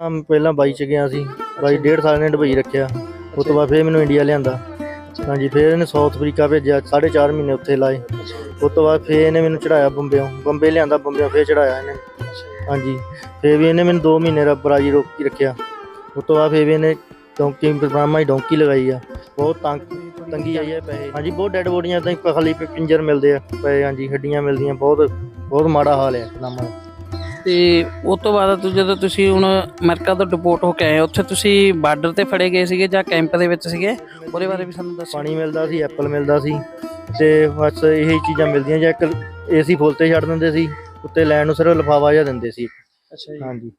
ਆ ਪਹਿਲਾਂ ਬਾਈ ਚ ਗਿਆ ਸੀ, ਬਾਈ ਡੇਢ ਸਾਲ ਨੇ ਡਬਈ ਰੱਖਿਆ, ਉਸ ਤੋਂ ਬਾਅਦ ਫਿਰ ਮੈਨੂੰ ਇੰਡੀਆ ਲਿਆਂਦਾ। ਹਾਂਜੀ, ਫਿਰ ਇਹਨੇ ਸਾਊਥ ਅਫਰੀਕਾ ਭੇਜਿਆ 4.5 ਮਹੀਨੇ ਉੱਥੇ ਲਾਏ। ਉਸ ਤੋਂ ਬਾਅਦ ਫਿਰ ਇਹਨੇ ਮੈਨੂੰ ਚੜਾਇਆ ਬੰਬਿਓਂ, ਬੰਬੇ ਲਿਆਂਦਾ, ਬੰਬਿਓਂ ਫਿਰ ਚੜਾਇਆ ਇਹਨੇ। ਹਾਂਜੀ, ਫਿਰ ਵੀ ਇਹਨੇ ਮੈਨੂੰ 2 ਮਹੀਨੇ ਰ ਬਰਾਜੀ ਰੋਕੀ ਰੱਖਿਆ। ਉਸ ਤੋਂ ਬਾਅਦ ਫਿਰ ਵੀ ਇਹਨੇ ਡੌਂਕੀ ਬ੍ਰਾਹਮਾ ਹੀ ਡੌਂਕੀ ਲਗਾਈ ਆ। ਬਹੁਤ ਤੰਗ, ਤੰਗੀ ਆਈ ਹੈ ਪੈਸੇ। ਹਾਂਜੀ, ਬਹੁਤ ਡੈਡ ਬੋਡੀਆਂ ਤਾਂ ਖਾਲੀ ਪਿੰਜਰ ਮਿਲਦੇ ਆ ਪਏ ਹਾਂਜੀ, ਹੱਡੀਆਂ ਮਿਲਦੀਆਂ, ਬਹੁਤ ਬਹੁਤ ਮਾੜਾ ਹਾਲ ਹੈ ਨਾਮ ਤੇ ਉਸ ਤੋਂ ਬਾਅਦ ਤੁ- ਜਦੋਂ ਤੁਸੀਂ ਹੁਣ ਅਮਰੀਕਾ ਤੋਂ ਡਿਪੋਰਟ ਹੋ ਕੇ ਆਏ ਉੱਥੇ ਤੁਸੀਂ ਬਾਰਡਰ ਤੇ ਫੜੇ ਗਏ ਸੀਗੇ ਜਾਂ ਕੈਂਪ ਦੇ ਵਿੱਚ ਸੀਗੇ? ਉਹਦੇ ਬਾਰੇ ਵੀ ਸਾਨੂੰ ਦੱਸੋ। ਪਾਣੀ ਮਿਲਦਾ ਸੀ ਐਪਲ ਮਿਲਦਾ ਸੀ ਤੇ ਬਸ ਇਹੀ ਚੀਜ਼ਾਂ ਮਿਲਦੀਆਂ ਜਾਂ ਇੱਕ ਏਸੀ ਫੁੱਲ ਤੇ ਛੱਡ ਦਿੰਦੇ ਸੀ ਉੱਤੇ ਲੈਣ ਨੂੰ ਸਿਰਫ ਲਿਫਾਫਾ ਜਿਹਾ ਦਿੰਦੇ ਸੀ। ਅੱਛਾ ਹਾਂਜੀ।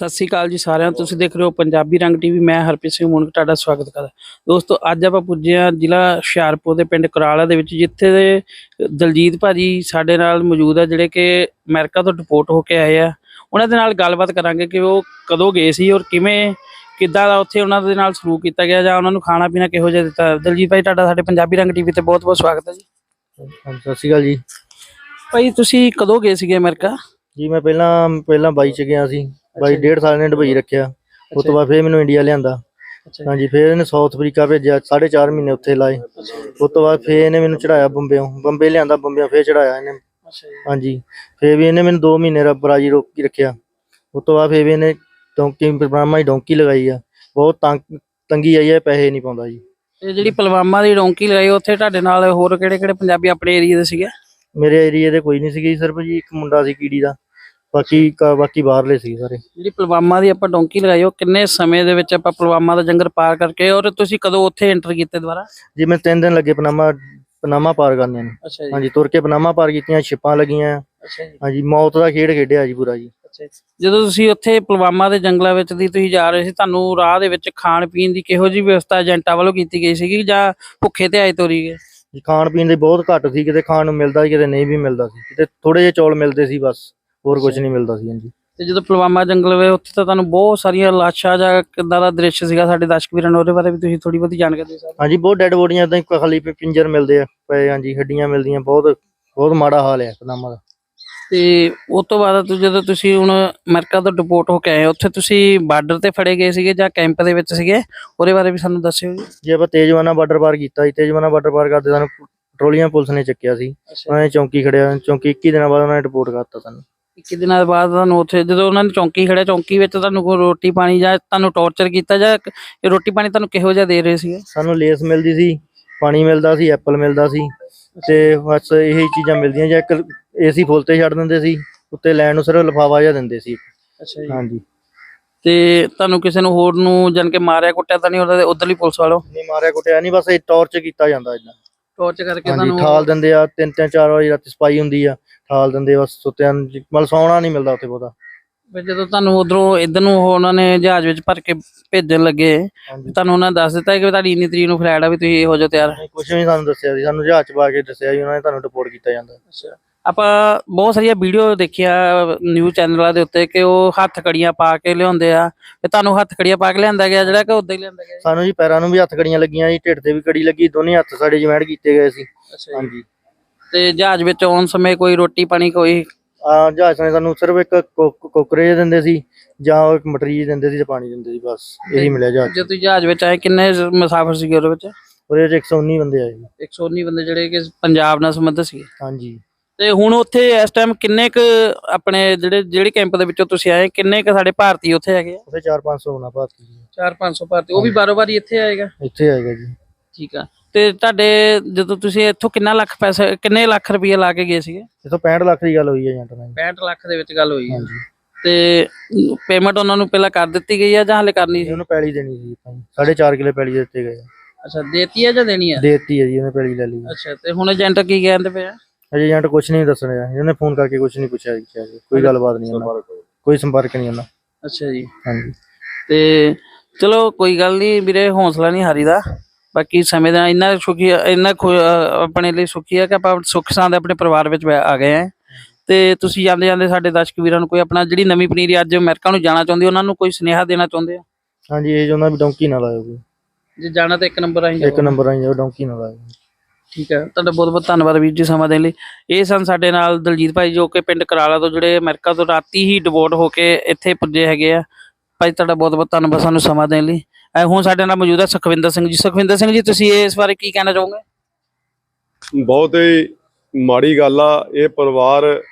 ਸਤਿ ਸ੍ਰੀ ਅਕਾਲ ਜੀ ਸਾਰਿਆਂ ਤੁਸੀਂ ਦੇਖ ਰਹੇ ਹੋ ਪੰਜਾਬੀ ਰੰਗ ਟੀਵੀ। ਮੈਂ ਹਰਪ੍ਰੀਤ ਸਿੰਘ ਮੁਨਕ ਤੁਹਾਡਾ ਸਵਾਗਤ ਕਰਦਾ। ਦੋਸਤੋ ਅੱਜ ਆਪਾਂ ਪੁੱਜੇ ਹਾਂ ਜ਼ਿਲ੍ਹਾ ਹੁਸ਼ਿਆਰਪੁਰ ਦੇ ਪਿੰਡ ਕੁਰਾਲਾ ਦੇ ਵਿੱਚ ਜਿੱਥੇ ਦੇ ਦਲਜੀਤ ਭਾਜੀ ਸਾਡੇ ਨਾਲ ਮੌਜੂਦ ਆ ਜਿਹੜੇ ਕਿ ਅਮਰੀਕਾ ਤੋਂ ਡਿਪੋਰਟ ਹੋ ਕੇ ਆਏ ਆ। ਉਹਨਾਂ ਦੇ ਨਾਲ ਗੱਲਬਾਤ ਕਰਾਂਗੇ ਕਿ ਉਹ ਕਦੋਂ ਗਏ ਸੀ ਔਰ ਕਿਵੇਂ ਕਿੱਦਾਂ ਦਾ ਉੱਥੇ ਉਹਨਾਂ ਦੇ ਨਾਲ ਸਲੂਕ ਕੀਤਾ ਗਿਆ ਜਾਂ ਉਹਨਾਂ ਨੂੰ ਖਾਣਾ ਪੀਣਾ ਕਿਹੋ ਜਿਹਾ ਦਿੱਤਾ। ਦਲਜੀਤ ਭਾਈ ਤੁਹਾਡਾ ਸਾਡੇ ਪੰਜਾਬੀ ਰੰਗ ਟੀਵੀ ਤੇ ਬਹੁਤ ਬਹੁਤ ਸਵਾਗਤ ਹੈ ਜੀ। ਸਤਿ ਸ਼੍ਰੀ ਅਕਾਲ ਜੀ। ਭਾਈ ਤੁਸੀਂ ਕਦੋਂ ਗਏ ਸੀਗੇ ਅਮਰੀਕਾ? ਜੀ ਮੈਂ ਪਹਿਲਾਂ ਪਹਿਲਾਂ ਬਾਈ ਚ ਗਿਆ ਸੀ। ਬਾਈ ਡੇਢ ਸਾਲ ਨੇ ਦੁਬਈ ਰੱਖਿਆ। ਉਸ ਤੋਂ ਬਾਅਦ ਫਿਰ ਮੈਨੂੰ ਇੰਡੀਆ ਲਿਆਂਦਾ। ਹਾਂਜੀ ਫਿਰ ਇਹਨੇ ਸਾਊਥ ਅਫਰੀਕਾ ਭੇਜਿਆ 4.5 ਮਹੀਨੇ ਉੱਥੇ ਲਾਏ। ਉਸ ਤੋਂ ਬਾਅਦ ਫਿਰ ਇਹਨੇ ਮੈਨੂੰ ਚੜਾਇਆ ਬੰਬਿਓਂ। ਬੰਬੇ ਲਿਆਂਦਾ ਬੰਬਿਓਂ ਫਿਰ ਚੜਾਇਆ ਇਹਨੇ। ਹਾਂਜੀ ਫਿਰ ਵੀ ਇਹਨੇ ਮੈਨੂੰ 2 ਮਹੀਨੇ ਰ ਬਰਾਜੀ ਰੋਕੀ ਰੱਖਿਆ। ਉਸ ਤੋਂ ਬਾਅਦ ਫਿਰ ਵੀ ਇਹਨੇ ਡੌਂਕੀ ਬ੍ਰਾਹਮਾ ਹੀ ਡੌਂਕੀ ਲਗਾਈ ਆ। ਬਹੁਤ ਤੰਗ ਤੰਗੀ ਆਈ ਹੈ ਪੈਸੇ ਨਹੀਂ ਪਾਉਂਦਾ ਜੀ। ਤੇ ਜਿਹੜੀ ਪਲਵਾਮਾ ਦੀ ਡੋਂਕੀ ਲਗਾਈ ਉੱਥੇ ਤੁਹਾਡੇ ਨਾਲ ਹੋਰ ਕਿਹੜੇ ਕਿਹੜੇ ਪੰਜਾਬੀ ਆਪਣੇ ਏਰੀਆ ਦੇ ਸੀਗੇ? ਮੇਰੇ ਏਰੀਏ ਦੇ ਕੋਈ ਨਹੀਂ ਸੀਗੇ ਸਿਰਫ ਜੀ ਇੱਕ ਮੁੰਡਾ ਸੀ ਕੀੜੀ ਦਾ। ਬਾਕੀ ਕ- ਬਾਕੀ ਬਾਹਰਲੇ ਸੀ ਸਾਰੇ। ਜਿਹੜੀ ਪਲਵਾਮਾ ਦੀ ਆਪਾਂ ਡੋਂਕੀ ਲਗਾਈ ਉਹ ਕਿੰਨੇ ਸਮੇਂ ਦੇ ਵਿੱਚ ਆਪਾਂ ਪਲਵਾਮਾ ਦਾ ਜੰਗਲ ਪਾਰ ਕਰਕੇ ਔਰ ਤੁਸੀਂ ਕਦੋਂ ਉੱਥੇ ਐਂਟਰ ਕੀਤੇ ਦੁਬਾਰਾ? ਜੀ ਮੈਂ ਤਿੰਨ ਦਿਨ ਲੱਗੇ ਪਨਾਮਾ ਪਨਾਮਾ ਪਾਰ ਕਰਨੇ ਨੂੰ। ਅੱਛਾ ਜੀ। ਹਾਂਜੀ ਤੁਰ ਕੇ ਪਨਾਮਾ ਪਾਰ ਕੀਤੀਆਂ ਛਿਪਾਂ ਲੱਗੀਆਂ। ਅੱਛਾ ਜੀ। ਹਾਂਜੀ ਮੌਤ ਦਾ ਖੇਡ ਖੇਡਿਆ ਜੀ ਪੂਰਾ ਜੀ। ਅੱਛਾ ਜੀ। ਜਦੋਂ ਤੁਸੀਂ ਉੱਥੇ ਪਲਵਾਮਾ ਦੇ ਜੰਗਲਾਂ ਵਿੱਚ ਦੀ ਤੁਸੀਂ ਜਾ ਰਹੇ ਸੀ ਤੁਹਾਨੂੰ ਰਾਹ ਦੇ ਵਿੱਚ ਖਾਣ ਪੀਣ ਦੀ ਕਿਹੋ ਜਿਹੀ ਵਿਵਸਥਾ ਏਜੰਟਾਂ ਵੱਲੋਂ ਕੀਤੀ ਗਈ ਸੀਗੀ ਜਾਂ ਭੁੱਖੇ ਤੇ ਆਏ ਤੋਰੀ ਗਏ? ਜੀ ਖਾਣ ਪੀਣ ਦੇ ਬਹੁਤ ਘੱਟ ਸੀ ਕਿਤੇ ਖਾਣ ਨੂੰ ਮਿਲਦਾ ਸੀ ਕਿਤੇ ਨਹੀਂ ਵੀ ਮਿਲਦਾ ਸੀ। ਕਿਤੇ ਥੋੜੇ ਜਿਹੇ ਚੌਲ ਮਿਲਦੇ ਸੀ ਬਸ। ਹੋਰ ਕੁਝ ਨਹੀਂ ਮਿਲਦਾ ਸੀ ਹਾਂਜੀ। ਤੇ ਜਦੋਂ ਪਲਵਾਮਾ ਜੰਗਲ ਵੇ ਉੱਥੇ ਤਾਂ ਤੁਹਾਨੂੰ ਬਹੁਤ ਸਾਰੀਆਂ ਲਾਸ਼ਾਂ ਜਾਂ ਕਿੱਦਾਂ ਦਾ ਦ੍ਰਿਸ਼ ਸੀਗਾ ਸਾਡੇ ਦਰਸ਼ਕ ਵੀਰਾਂ ਨੂੰ ਉਹਦੇ ਬਾਰੇ ਵੀ ਤੁਸੀਂ ਥੋੜੀ ਬਹੁਤੀ ਜਾਣਕਾਰੀ ਦੇ ਸਕਦੇ ਹਾਂਜੀ ਬਹੁਤ ਡੈਡ ਬੋਡੀਆਂ ਤਾਂ ਖਾਲੀ ਪ- ਪਿੰਜਰ ਮਿਲਦੇ ਆ ਪਏ ਹਾਂਜੀ ਹੱਡੀਆਂ ਮਿਲਦੀਆਂ ਬਹੁਤ ਬਹੁਤ ਮਾੜਾ ਹਾਲ ਹੈ ਪਨਾਮਾ ਦਾ ਤੇ ਉਸ ਤੋਂ ਬਾਅਦ ਤੁ- ਜਦੋਂ ਤੁਸੀਂ ਹੁਣ ਅਮਰੀਕਾ ਤੋਂ ਡਿਪੋਰਟ ਹੋ ਕੇ ਆਏ ਉੱਥੇ ਤੁਸੀਂ ਬਾਰਡਰ ਤੇ ਫੜੇ ਗਏ ਸੀਗੇ ਜਾਂ ਕੈਂਪ ਦੇ ਵਿੱਚ ਸੀਗੇ? ਉਹਦੇ ਬਾਰੇ ਵੀ ਸਾਨੂੰ ਦੱਸਿਓ ਜੀ। ਜੇ ਆਪਾਂ ਤੇਜਵਾਨਾ ਬਾਰਡਰ ਪਾਰ ਕੀਤਾ ਸੀ ਤੇਜਵਾਨਾ ਬਾਰਡਰ ਪਾਰ ਕਰਦੇ ਸਾਨੂੰ ਪੈਟਰੋਲੀਅਮ ਪੁਲਿਸ ਨੇ ਚੱਕਿਆ ਸੀ। ਉਹਨਾਂ ਨੇ ਚੌਂਕੀ ਖੜਿਆ ਚੌਂਕੀ 21 ਦਿਨਾਂ ਬਾਅਦ ਉਹਨਾਂ ਨੇ ਰਿਪੋਰਟ ਕਰਤਾ ਸਾਨੂੰ। 21 ਦਿਨਾਂ ਬਾਅਦ ਤੁਹਾਨੂੰ ਉੱਥੇ ਜਦੋਂ ਉਹਨਾਂ ਨੇ ਚੌਂਕੀ ਖੜਿਆ ਚੌਂਕੀ ਵਿੱਚ ਤੁਹਾਨੂੰ ਕੋਈ ਰੋਟੀ ਪਾਣੀ ਜਾਂ ਤੁਹਾਨੂੰ ਟੌਰਚਰ ਕੀਤਾ ਜਾਂ ਇਹ ਰੋਟੀ ਪਾਣੀ ਤੁਹਾਨੂੰ ਕਿਹੋ ਜਿਹਾ ਦੇ ਰਹੇ ਸੀਗੇ? ਸਾਨੂੰ ਲੇਸ ਮਿਲਦੀ ਸੀ ਪਾਣੀ ਮਿਲਦਾ ਸੀ ਐਪਲ ਮਿਲਦਾ ਸੀ ਤੇ ਬਸ ਇਹੀ ਚੀਜ਼ਾਂ ਮਿਲਦੀਆਂ ਜਾਂ ਇੱਕ ਏਸੀ ਫੁੱਲ ਤੇ ਛੱਡ ਦਿੰਦੇ ਸੀ ਉੱਤੇ ਲੈਣ ਨੂੰ ਸਿਰਫ ਲਿਫਾਫਾ ਜਿਹਾ ਦਿੰਦੇ ਸੀ। ਅੱਛਾ ਹਾਂਜੀ। ਤੇ ਤੁਹਾਨੂੰ ਕਿਸੇ ਨੂੰ ਹੋਰ ਨੂੰ ਜਾਨ ਕੇ ਮਾਰਿਆ ਕੁੱਟਿਆ ਤਾਂ ਨਹੀਂ ਉਹਦੇ ਉਧਰਲੀ ਪੁਲਿਸ ਵਾਲੋ? ਨਹੀਂ ਮਾਰਿਆ ਕੁੱਟਿਆ ਨਹੀਂ ਬਸ ਇਹ ਟੌਰਚ ਕੀਤਾ ਜਾਂਦਾ ਇਦਾਂ ਟੌਰਚ ਕਰਕੇ ਹਾਂਜੀ ਤੁਹਾਨੂੰ ਠਾਲ ਦਿੰਦੇ ਆ ਤਿੰਨ ਤਿੰਨ ਚਾਰ ਵਜੇ ਰਾਤੀ ਸਪਾਈ ਹੁੰਦੀ ਆ ਠਾਲ ਦਿੰਦੇ ਬਸ ਸੁੱਤਿਆਂ ਨੂੰ ਜੀ- ਮਤਲਬ ਸੌਣਾ ਨਹੀਂ ਮਿਲਦਾ ਉੱਥੇ ਬਹੁਤਾ। ਫਿਰ ਜਦੋਂ ਤੁਹਾਨੂੰ ਉਧਰੋਂ ਇਧਰ ਨੂੰ ਉਹ ਉਹਨਾਂ ਨੇ ਜਹਾਜ਼ ਵਿੱਚ ਭਰ ਕੇ ਭੇਜਣ ਲੱਗੇ ਹਾਂਜੀ। ਤੁਹਾਨੂੰ ਉਹਨਾਂ ਨੇ ਦੱਸ ਦਿੱਤਾ ਕਿ ਤੁਹਾਡੀ ਇੰਨੀ ਤਰੀਕ ਨੂੰ ਫਲਾਈਟ ਆ ਵੀ ਤੁਸੀਂ ਹੋ ਜਾਓ ਤਿਆਰ ਕੁਝ ਵੀ ਸਾਨੂੰ ਦੱਸਿਆ ਸੀ ਸਾਨੂੰ ਜਹਾਜ਼ ਚ ਪਾ ਕੇ ਦੱਸਿਆ ਜੀ ਉਹਨਾਂ ਨੇ ਤੁਹਾਨੂੰ ਰਿਪੋਰਟ ਕੀਤਾ ਜਾਂਦਾ। ਆਪਾਂ ਬਹੁਤ ਸਾਰੀਆਂ ਵੀਡੀਓ ਦੇਖਿਆ ਨਿਊਜ਼ ਚੈਨਲਾਂ ਦੇ ਉੱਤੇ ਕਿ ਉਹ ਹੱਥ ਕੜੀਆਂ ਪਾ ਕੇ ਲਿਆਉਂਦੇ ਆ ਤੇ ਤੁਹਾਨੂੰ ਹੱਥ ਕੜੀਆਂ ਪਾ ਕੇ ਲਿਆਂਦਾ ਗਿਆ ਜਿਹੜਾ ਕਿ ਉਦਾਂ ਹੀ ਲਿਆਂਦਾ ਗਿਆ ਸਾਨੂੰ ਜੀ ਪੈਰਾਂ ਨੂੰ ਵੀ ਹੱਥ ਕੜੀਆਂ ਲੱਗੀਆਂ ਜੀ ਢਿੱਡ ਤੇ ਵੀ ਕੜੀ ਲੱਗੀ ਦੋਨੇ ਹੱਥ ਸਾਡੇ ਜਮੈਂਟ ਕੀਤੇ ਗਏ ਸੀ। ਹਾਂਜੀ। ਤੇ ਜਹਾਜ਼ ਵਿੱਚ ਆਉਣ ਸਮੇਂ ਕੋਈ ਰੋਟੀ ਪਾਣੀ ਕੋਈ? ਆ ਜਹਾਜ਼ ਨੇ ਸਾਨੂੰ ਸਿਰਫ ਇੱਕ ਕੋਕਰੇ ਦਿੰਦੇ ਸੀ ਜਾਂ ਇੱਕ ਮਟਰੀ ਦਿੰਦੇ ਸੀ ਤੇ ਪਾਣੀ ਦਿੰਦੇ ਸੀ ਬਸ। ਇਹੀ ਮਿਲਿਆ ਜਹਾਜ਼। ਜਦੋਂ ਤੁਸੀਂ ਜਹਾਜ਼ ਵਿੱਚ ਆਏ ਕਿੰਨੇ ਮੁਸਾਫਰ ਸੀਗੇ ਉਹਦੇ ਵਿੱਚ? ਉਹਦੇ ਵਿੱਚ 119 ਬੰਦੇ ਆਏ। ਜੀ 119 ਬੰਦੇ ਜਿਹੜੇ ਕਿ ਪੰਜਾਬ ਨਾਲ ਸੰਬੰਧਿਤ ਸੀਗੇ। ਹਾਂਜੀ। ਤੇ ਹੁਣ ਉੱਥੇ ਇਸ ਟਾਈਮ ਕਿੰਨੇ ਕ ਆਪਣੇ ਜਿਹੜੇ ਜਿਹੜੇ ਕੈਂਪ ਦੇ ਵਿੱਚੋਂ ਤੁਸੀਂ ਆਏ ਕਿੰਨੇ ਕ ਸਾਡੇ ਭਾਰਤੀ ਉੱਥੇ ਹੈਗੇ ਆ? ਉੱਥੇ 4-500 ਹੋਣਾ ਭਾਰਤੀ ਜੀ। 4-500 ਭਾਰਤੀ ਉਹ ਵੀ ਬਾਰੋ ਬਾਰੀ ਇੱਥੇ ਆਏਗਾ? ਇੱਥੇ ਆਏਗਾ ਜੀ। ਠੀਕ ਆ। ਤੇ ਤੁਹਾਡੇ ਜਦੋਂ ਤੁਸੀਂ ਇੱਥੋਂ ਕਿੰਨਾ ਲੱਖ ਪੈਸੇ ਕਿੰਨੇ ਲੱਖ ਰੁਪਏ ਲਾ ਕੇ ਗਏ ਸੀਗੇ? ਇਥੋਂ 65 ਲੱਖ ਦੀ ਗੱਲ ਹੋਈ ਹੈ ਏਜੰਟ ਨਾਲ। 65 ਲੱਖ ਦੇ ਵਿੱਚ ਗੱਲ ਹੋਈ ਹੈ ਹਾਂਜੀ। ਤੇ ਪੇਮੈਂਟ ਉਹਨਾਂ ਨੂੰ ਪਹਿਲਾਂ ਕਰ ਦਿੱਤੀ ਗਈ ਆ ਜਾਂ ਹਲੇ ਕਰਨੀ ਸੀ? ਉਹਨੂੰ ਪੈਲੀ ਦੇਣੀ ਸੀ ਆਪਾਂ ਨੂੰ। ਸਾਢੇ 4 ਕਿਲੇ ਪੈਲੀ ਦਿੱਤੇ ਗਏ ਆ। ਅੱਛਾ ਦੇਤੀ ਹੈ ਜਾਂ ਦੇਣੀ ਹੈ ਦੇਤੀ ਹੈ ਜੀ ਉਹਨੇ ਪੈਲੀ ਲੈ ਲਈ ਅੱਛਾ ਤੇ ਹੁਣ ਏਜੰਟ ਕੀ ਕਹਿੰਦੇ ਆ? ਅਜੇ ਏਜੰਟ ਕੁਝ ਨਹੀਂ ਦੱਸਣ ਰਿਹਾ। ਇਹਨੇ ਫੋਨ ਕਰਕੇ ਕੁਝ ਨਹੀਂ ਪੁੱਛਿਆ ਜੀ ਕਿਹਾ ਜੀ। ਕੋਈ ਗੱਲਬਾਤ ਨਹੀਂ ਉਹਨਾਂ ਕੋਈ ਸੰਪਰਕ ਨਹੀਂ ਉਹਨਾਂ ਅੱਛਾ ਜੀ। ਹਾਂਜੀ। ਤੇ ਚਲੋ ਕੋਈ ਗੱਲ ਨਹੀਂ ਵੀਰੇ ਹੌਸਲਾ ਨਹੀਂ ਹਾਰੀਦਾ। ਬਾਕੀ ਸਮੇਂ ਦਾ ਇੰਨਾ ਸੁਖੀ ਇੰਨਾ ਖੁ- ਅਹ ਆਪਣੇ ਲਈ ਸੁਖੀ ਹੈ ਕਿ ਆਪਾਂ ਸੁੱਖ ਸਾਂਦ ਆਪਣੇ ਪਰਿਵਾਰ ਵਿੱਚ ਬੈ- ਆ ਗਏ ਆ। ਤੇ ਤੁਸੀਂ ਜਾਂਦੇ ਜਾਂਦੇ ਸਾਡੇ ਦਰਸ਼ਕ ਵੀਰਾਂ ਨੂੰ ਕੋਈ ਆਪਣਾ ਜਿਹੜੀ ਨਵੀਂ ਪਨੀਰੀ ਅੱਜ ਅਮਰੀਕਾ ਨੂੰ ਜਾਣਾ ਚਾਹੁੰਦੀ ਉਹਨਾਂ ਨੂੰ ਕੋਈ ਸੁਨੇਹਾ ਦੇਣਾ ਚਾਹੁੰਦੇ ਆ ਹਾਂਜੀ ਇਹ ਚਾਹੁੰਦਾ ਵੀ ਡੌਂਕੀ ਨਾ ਲਾਇਓ ਕੋਈ ਜੇ ਜਾਣਾ ਤਾਂ ਇੱਕ ਨੰਬਰ ਆਹੀਂ ਇੱਕ ਨੰਬਰ ਆਈ ਜਾਓ ਡੌਂਕੀ ਨਾ ਲਾਇਓ ਠੀਕ ਹੈ। ਤੁਹਾਡਾ ਬਹੁਤ ਬਹੁਤ ਧੰਨਵਾਦ ਵੀਰ ਜੀ ਸਮਾਂ ਦੇਣ ਲਈ। ਇਹ ਸਨ ਸਾਡੇ ਨਾਲ ਦਲਜੀਤ ਭਾਈ ਜੋ ਕਿ ਪਿੰਡ ਕਰਾਲਾ ਤੋਂ ਜਿਹੜੇ ਅਮਰੀਕਾ ਤੋਂ ਰਾਤੀ ਹੀ ਡਿਵੋਰਟ ਹੋ ਕੇ ਇੱਥੇ ਪੁੱਜੇ ਹੈਗੇ ਆ। ਭਾਈ ਤੁਹਾਡਾ ਬਹੁਤ ਬਹੁਤ ਧੰਨਵਾਦ ਸਾਨੂੰ ਸਮਾਂ ਦੇਣ ਲਈ। ਐ ਹੁਣ ਸਾਡੇ ਨਾਲ ਮੌਜੂਦ ਹੈ ਸੁਖਵਿੰਦਰ ਸਿੰਘ ਜੀ। ਸੁਖਵਿੰਦਰ ਸਿੰਘ ਜੀ, ਤੁਸੀਂ ਇਸ ਬਾਰੇ ਕੀ ਕਹਿਣਾ ਚਾਹੋਗੇ? ਬਹੁਤ ਹੀ ਮਾੜੀ ਗੱਲ ਆ। ਇਹ ਪਰਿਵਾਰ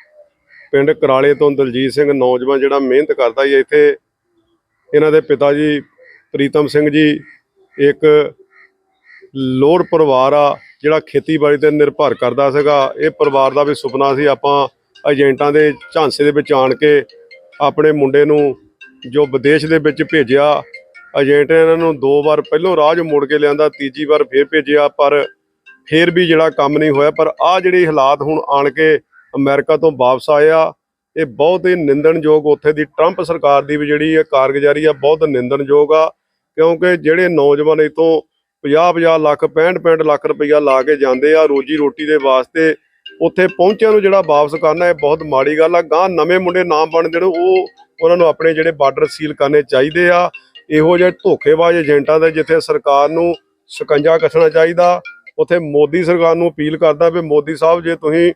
ਪਿੰਡ ਕਰਾਲੇ ਤੋਂ ਦਲਜੀਤ ਸਿੰਘ ਨੌਜਵਾਨ ਜਿਹੜਾ ਮਿਹਨਤ ਕਰਦਾ ਹੀ ਇੱਥੇ ਇਹਨਾਂ ਦੇ ਪਿਤਾ ਜੀ ਪ੍ਰੀਤਮ ਸਿੰਘ ਜੀ ਇੱਕ ਲੋੜ ਪਰਿਵਾਰ ਆ। ਜਿਹੜਾ ਖੇਤੀਬਾੜੀ ਤੇ ਨਿਰਭਰ ਕਰਦਾ ਸੀਗਾ, ਇਹ ਪਰਿਵਾਰ ਦਾ ਵੀ ਸੁਪਨਾ ਸੀ, ਆਪਾਂ ਏਜੰਟਾਂ ਦੇ ਝਾਂਸੇ ਦੇ ਵਿੱਚ ਆਣ ਕੇ ਆਪਣੇ ਮੁੰਡੇ ਨੂੰ ਜੋ ਵਿਦੇਸ਼ ਦੇ ਵਿੱਚ ਭੇਜਿਆ, ਏਜੰਟ ਇਹਨਾਂ ਨੂੰ ਦੋ ਵਾਰ ਪਹਿਲੋਂ ਰਾਜ ਮੋੜ ਕੇ ਲਿਆਂਦਾ, ਤੀਜੀ ਵਾਰ ਫੇਰ ਭੇਜਿਆ, ਪਰ ਫੇਰ ਵੀ ਜਿਹੜਾ ਕੰਮ ਨਹੀਂ ਹੋਇਆ, ਪਰ ਆ ਜਿਹੜੀ ਹਾਲਾਤ ਹੁਣ ਆਣ ਕੇ ਅਮਰੀਕਾ ਤੋਂ ਵਾਪਸ ਆਏ ਆ, ਇਹ ਬਹੁਤ ਹੀ ਨਿੰਦਣਯੋਗ ਉੱਥੇ ਦੀ ਟਰੰਪ ਸਰਕਾਰ ਦੀ ਵੀ ਜਿਹੜੀ ਹੈ ਕਾਰਗੁਜ਼ਾਰੀ ਆ, ਬਹੁਤ ਨਿੰਦਣਯੋਗ ਆ, ਕਿਉਂਕਿ ਜਿਹੜੇ ਨੌਜਵਾਨ ਇਤੋਂ 50-50 ਲੱਖ 65-65 ਲੱਖ ਰੁਪਈਆ ਲਾ ਕੇ ਜਾਂਦੇ ਆ ਰੋਜੀ ਰੋਟੀ ਦੇ ਵਾਸਤੇ। ਉੱਥੇ ਪਹੁੰਚਿਆਂ ਨੂੰ ਜਿਹੜਾ ਵਾਪਸ ਕਰਨਾ, ਇਹ ਬਹੁਤ ਮਾੜੀ ਗੱਲ ਆ। ਗਾਂ ਨਵੇਂ ਮੁੰਡੇ ਨਾਮ ਬਣਦੇ ਨੇ ਉਹ ਉਹਨਾਂ ਨੂੰ ਆਪਣੇ ਜਿਹੜੇ ਬਾਰਡਰ ਸੀਲ ਕਰਨੇ ਚਾਹੀਦੇ ਆ। ਇਹੋ ਜਿਹੇ ਧੋਖੇਬਾਜ਼ ਏਜੰਟਾਂ ਦੇ ਜਿੱਥੇ ਸਰਕਾਰ ਨੂੰ ਸ਼ਿਕੰਜਾ ਕੱਸਣਾ ਚਾਹੀਦਾ। ਉੱਥੇ ਮੋਦੀ ਸਰਕਾਰ ਨੂੰ ਅਪੀਲ ਕਰਦਾ ਵੀ ਮੋਦੀ ਸਾਹਿਬ, ਜੇ ਤੁਸੀਂ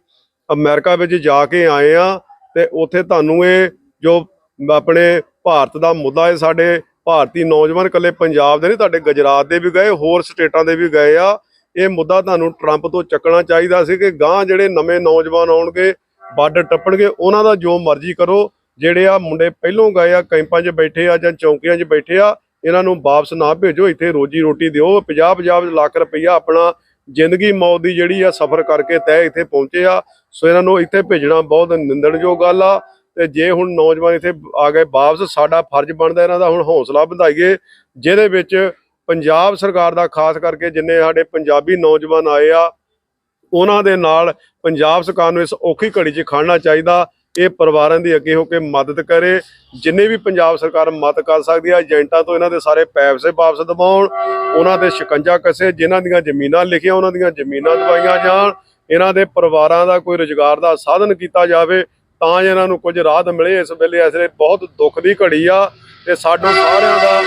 ਅਮਰੀਕਾ ਵਿੱਚ ਜਾ ਕੇ ਆਏ ਆ, ਤੇ ਉੱਥੇ ਤੁਹਾਨੂੰ ਇਹ ਜੋ ਆਪਣੇ ਭਾਰਤ ਦਾ ਮੁੱਦਾ ਹੈ, ਸਾਡੇ ਭਾਰਤੀ ਨੌਜਵਾਨ ਇਕੱਲੇ ਪੰਜਾਬ ਦੇ ਨਹੀਂ, ਤੁਹਾਡੇ ਗੁਜਰਾਤ ਦੇ ਵੀ ਗਏ, ਹੋਰ ਸਟੇਟਾਂ ਦੇ ਵੀ ਗਏ ਆ। ਇਹ ਮੁੱਦਾ ਤੁਹਾਨੂੰ ਟਰੰਪ ਤੋਂ ਚੱਕਣਾ ਚਾਹੀਦਾ ਸੀ ਕਿ ਗਾਂ ਜਿਹੜੇ ਨਵੇਂ ਨੌਜਵਾਨ ਆਉਣਗੇ ਬਾਰਡਰ ਟੱਪਣਗੇ, ਉਹਨਾਂ ਦਾ ਜੋ ਮਰਜ਼ੀ ਕਰੋ। ਜਿਹੜੇ ਆ ਮੁੰਡੇ ਪਹਿਲੋਂ ਗਏ ਆ, ਕੈਂਪਾਂ 'ਚ ਬੈਠੇ ਆ ਜਾਂ ਚੌਂਕੀਆਂ 'ਚ ਬੈਠੇ ਆ, ਇਹਨਾਂ ਨੂੰ ਵਾਪਸ ਨਾ ਭੇਜੋ, ਇੱਥੇ ਰੋਜੀ ਰੋਟੀ ਦਿਓ 50 50 ਲੱਖ ਰੁਪਈਆ ਆਪਣਾ ਜ਼ਿੰਦਗੀ ਮੌਤ ਦੀ ਜਿਹੜੀ ਆ ਸਫ਼ਰ ਕਰਕੇ ਤੈ ਇੱਥੇ ਪਹੁੰਚੇ ਆ। ਸੋ ਇਹਨਾਂ ਨੂੰ ਇੱਥੇ ਭੇਜਣਾ ਬਹੁਤ ਨਿੰਦਣਯੋਗ ਗੱਲ ਆ। ਤੇ ਜੇ ਹੁਣ ਨੌਜਵਾਨ ਇੱਥੇ ਆ ਗਏ ਵਾਪਸ, ਸਾਡਾ ਫਰਜ਼ ਬਣਦਾ ਇਹਨਾਂ ਦਾ ਹੁਣ ਹੌਸਲਾ ਵਧਾਈਏ, ਜਿਹਦੇ ਵਿੱਚ ਪੰਜਾਬ ਸਰਕਾਰ ਦਾ ਖਾਸ ਕਰਕੇ ਜਿੰਨੇ ਸਾਡੇ ਪੰਜਾਬੀ ਨੌਜਵਾਨ ਆਏ ਆ, ਉਹਨਾਂ ਦੇ ਨਾਲ ਪੰਜਾਬ ਸਰਕਾਰ ਨੂੰ ਇਸ ਔਖੀ ਘੜੀ 'ਚ ਖੜਨਾ ਚਾਹੀਦਾ, ਇਹ ਪਰਿਵਾਰਾਂ ਦੀ ਅੱਗੇ ਹੋ ਕੇ ਮਦਦ ਕਰੇ, ਜਿੰਨੇ ਵੀ ਪੰਜਾਬ ਸਰਕਾਰ ਮਦਦ ਕਰ ਸਕਦੀ ਹੈ ਏਜੰਟਾਂ ਤੋਂ ਇਹਨਾਂ ਦੇ ਸਾਰੇ ਪੈਸੇ ਵਾਪਸ ਦਿਵਾਉਣ, ਉਹਨਾਂ ਦੇ ਸ਼ਿਕੰਜਾ ਕਸੇ, ਜਿਨ੍ਹਾਂ ਦੀਆਂ ਜ਼ਮੀਨਾਂ ਲਿਖੀਆਂ, ਉਹਨਾਂ ਦੀਆਂ ਜ਼ਮੀਨਾਂ ਦਵਾਈਆਂ ਜਾਣ, ਇਹਨਾਂ ਦੇ ਪਰਿਵਾਰਾਂ ਦਾ ਕੋਈ ਰੁਜ਼ਗਾਰ ਦਾ ਸਾਧਨ ਕੀਤਾ ਜਾਵੇ ਤਾਂ ਇਹਨਾਂ ਨੂੰ ਕੁਝ ਰਾਹਤ ਮਿਲੇ। ਇਸ ਵੇਲੇ ਇਸ ਵੇਲੇ ਬਹੁਤ ਦੁੱਖ ਦੀ ਘੜੀ ਆ ਤੇ ਸਾਨੂੰ ਸਾਰਿਆਂ ਦਾ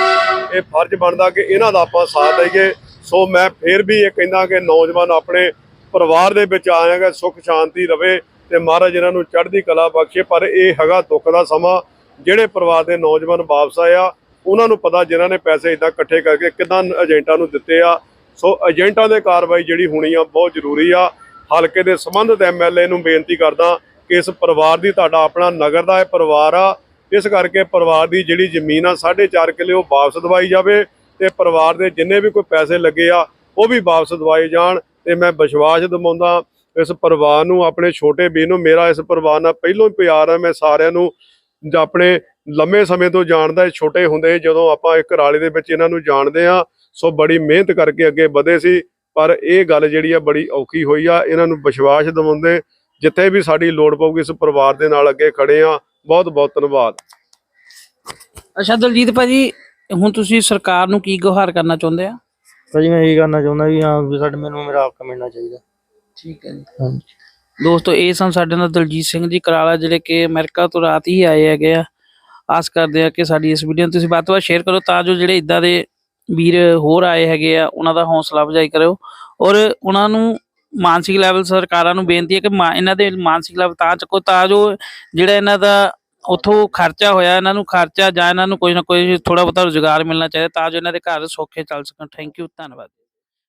ਇਹ ਫਰਜ਼ ਬਣਦਾ ਕਿ ਇਹਨਾਂ ਦਾ ਆਪਾਂ ਸਾਥ ਦਈਏ। ਸੋ ਮੈਂ ਫੇਰ ਵੀ ਇਹ ਕਹਿੰਦਾ ਕਿ ਨੌਜਵਾਨ ਆਪਣੇ ਪਰਿਵਾਰ ਦੇ ਵਿੱਚ ਆਏਗਾ ਸੁੱਖ ਸ਼ਾਂਤੀ ਰਵੇ ਤੇ ਮਹਾਰਾਜ ਇਹਨਾਂ ਨੂੰ ਚੜ੍ਹਦੀ ਕਲਾ ਬਖਸ਼ੇ। ਪਰ ਇਹ ਹੈਗਾ ਦੁੱਖ ਦਾ ਸਮਾਂ, ਜਿਹੜੇ ਪਰਿਵਾਰ ਦੇ ਨੌਜਵਾਨ ਵਾਪਸ ਆਏ ਆ, ਉਹਨਾਂ ਨੂੰ ਪਤਾ ਜਿਨ੍ਹਾਂ ਨੇ ਪੈਸੇ ਇਦਾਂ ਇਕੱਠੇ ਕਰਕੇ ਕਿਦਾਂ ਏਜੰਟਾਂ ਨੂੰ ਦਿੱਤੇ ਆ। ਸੋ ਏਜੰਟਾਂ ਦੇ ਕਾਰਵਾਈ ਜਿਹੜੀ ਹੋਣੀ ਆ ਬਹੁਤ ਜ਼ਰੂਰੀ ਆ। ਹਲਕੇ ਦੇ ਸੰਬੰਧਿਤ ਐਮਐਲਏ ਨੂੰ ਬੇਨਤੀ ਕਰਦਾ ਕਿ ਇਸ ਪਰਿਵਾਰ ਦੀ, ਤੁਹਾਡਾ ਆਪਣਾ ਨਗਰ ਦਾ ਇਹ ਪਰਿਵਾਰ ਆ, ਇਸ ਕਰਕੇ ਪਰਿਵਾਰ ਦੀ ਜਿਹੜੀ ਜ਼ਮੀਨ ਆ 4.5 ਕਿੱਲੇ ਉਹ ਵਾਪਸ ਦਵਾਈ ਜਾਵੇ ਤੇ ਪਰਿਵਾਰ ਦੇ ਜਿੰਨੇ ਵੀ ਕੋਈ ਪੈਸੇ ਲੱਗੇ ਆ, ਉਹ ਵੀ ਵਾਪਸ ਦਵਾਏ ਜਾਣ ਤੇ ਮੈਂ ਵਿਸ਼ਵਾਸ ਦਿਵਾਉਂਦਾ ਇਸ ਪਰਿਵਾਰ ਨੂੰ, ਆਪਣੇ ਛੋਟੇ ਵੀ ਨੂੰ, ਮੇਰਾ ਇਸ ਪਰਿਵਾਰ ਨਾਲ ਪਹਿਲੋਂ ਹੀ ਪਿਆਰ ਆ, ਮੈਂ ਸਾਰਿਆਂ ਨੂੰ ਆਪਣੇ ਲੰਮੇ ਸਮੇਂ ਤੋਂ ਜਾਣਦਾ ਛੋਟੇ ਹੁੰਦੇ ਜਦੋਂ ਆਪਾਂ ਇੱਕ ਰਾਲੇ ਦੇ ਵਿੱਚ ਇਹਨਾਂ ਨੂੰ ਜਾਣਦੇ ਆ, ਸੋ ਬੜੀ ਮਿਹਨਤ ਕਰਕੇ ਅੱਗੇ ਵਧੇ ਸੀ, ਪਰ ਇਹ ਗੱਲ ਜਿਹੜੀ ਆ, ਬੜੀ ਔਖੀ ਹੋਈ ਆ, ਇਹਨਾਂ ਨੂੰ ਵਿਸ਼ਵਾਸ ਦਿਵਾਉਂਦੇ ਜਿੱਥੇ ਵੀ ਸਾਡੀ ਲੋੜ ਪਊਗੀ ਇਸ ਪਰਿਵਾਰ ਦੇ ਨਾਲ ਅੱਗੇ ਖੜੇ ਆ ਬਹੁਤ ਬਹੁਤ ਧੰਨਵਾਦ। ਅੱਛਾ ਦਲਜੀਤ ਭਾਜੀ ਹੁਣ ਤੁਸੀਂ ਸਰਕਾਰ ਨੂੰ ਕੀ ਗੁਹਾਰ ਕਰਨਾ ਚਾਹੁੰਦੇ ਆ? ਭਾਜੀ ਮੈਂ ਇਹ ਕਰਨਾ ਚਾਹੁੰਦਾ ਵੀ ਹਾਂ ਵੀ ਸਾਡੇ ਮੈਨੂੰ ਮੇਰਾ ਹੱਕ ਮਿਲਣਾ ਚਾਹੀਦਾ। ਠੀਕ ਹੈ ਜੀ। ਹਾਂਜੀ। ਦੋਸਤੋ ਇਹ ਸਨ ਸਾਡੇ ਨਾਲ ਦਲਜੀਤ ਸਿੰਘ ਜੀ ਕਰਾਲਾ ਜਿਹੜੇ ਕਿ ਅਮਰੀਕਾ ਤੋਂ ਰਾਤ ਹੀ ਆਏ ਹੈਗੇ ਆ। ਆਸ ਕਰਦੇ ਆ ਕਿ ਸਾਡੀ ਇਸ ਵੀਡੀਓ ਨੂੰ ਤੁਸੀਂ ਵੱਧ ਤੋਂ ਵੱਧ ਸ਼ੇਅਰ ਕਰੋ ਤਾਂ ਜੋ ਜਿਹੜੇ ਇਦਾਂ ਦੇ ਵੀਰ ਹੋਰ ਆਏ ਹੈਗੇ ਆ ਉਹਨਾਂ ਦਾ ਹੌਸਲਾ ਅਫਜ਼ਾਈ ਕਰਿਓ। ਔਰ ਉਹਨਾਂ ਨੂੰ ਮਾਨਸਿਕ ਲੈਵਲ ਸਰਕਾਰਾਂ ਨੂੰ ਬੇਨਤੀ ਹੈ ਕਿ ਮਾ- ਇਹਨਾਂ ਦੇ ਮਾਨਸਿਕ ਲੈਵਲ ਤਾਂ ਚੱਕੋ, ਤਾਂ ਜੋ ਜਿਹੜਾ ਇਹਨਾਂ ਦਾ ਉਥੋਂ ਖਰਚਾ ਹੋਇਆ, ਇਹਨਾਂ ਨੂੰ ਖਰਚਾ ਜਾਂ ਇਹਨਾਂ ਨੂੰ ਕੋਈ ਨਾ ਕੋਈ ਥੋੜਾ ਬਹੁਤਾ ਰੁਜ਼ਗਾਰ ਮਿਲਣਾ ਚਾਹੀਦਾ, ਤਾਂ ਜੋ ਇਹਨਾਂ ਦੇ ਘਰ ਸੌਖੇ ਚੱਲ ਸਕਣ। ਥੈਂਕ ਯੂ ਧੰਨਵਾਦ।